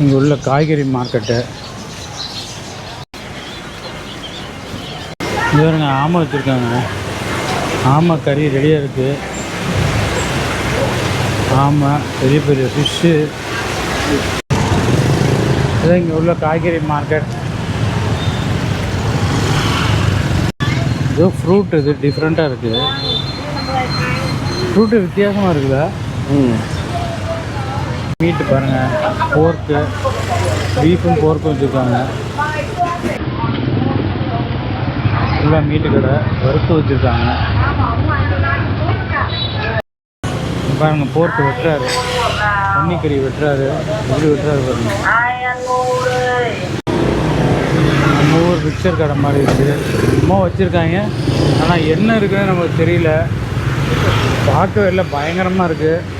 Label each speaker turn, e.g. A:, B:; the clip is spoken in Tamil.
A: இங்கே உள்ள காய்கறி மார்க்கெட்டு. இது பாருங்க ஆமை வச்சுருக்காங்க. ஆமை கறி ரெடியாக இருக்குது ஆமை பெரிய பெரிய ஃபிஷ்ஷு இதான் இங்கே உள்ள காய்கறி மார்க்கெட் இது ஃப்ரூட் இது டிஃப்ரெண்ட்டாக இருக்குது ஃப்ரூட்டு வித்தியாசமாக இருக்குதா?
B: ம்.
A: மீட்டு பாருங்கள் போர்க்கு பீஃபும் போர்க்கும் வச்சுருக்காங்க. ஃபுல்லாக மீட்டு கடை வறுத்து வச்சுருக்காங்க. பாருங்க போர்க்கு வெட்டுறாரு. தண்ணிக்கறி வெட்டுறாரு. எப்படி வெட்டுறாரு பாருங்க. நம்ம ஊர் பிக்சர் கடை மாதிரி இருக்குது சும்மா வச்சுருக்காங்க. ஆனால் என்ன இருக்குன்னு நமக்கு தெரியல. பார்க்கவே இல்லை. பயங்கரமாக இருக்குது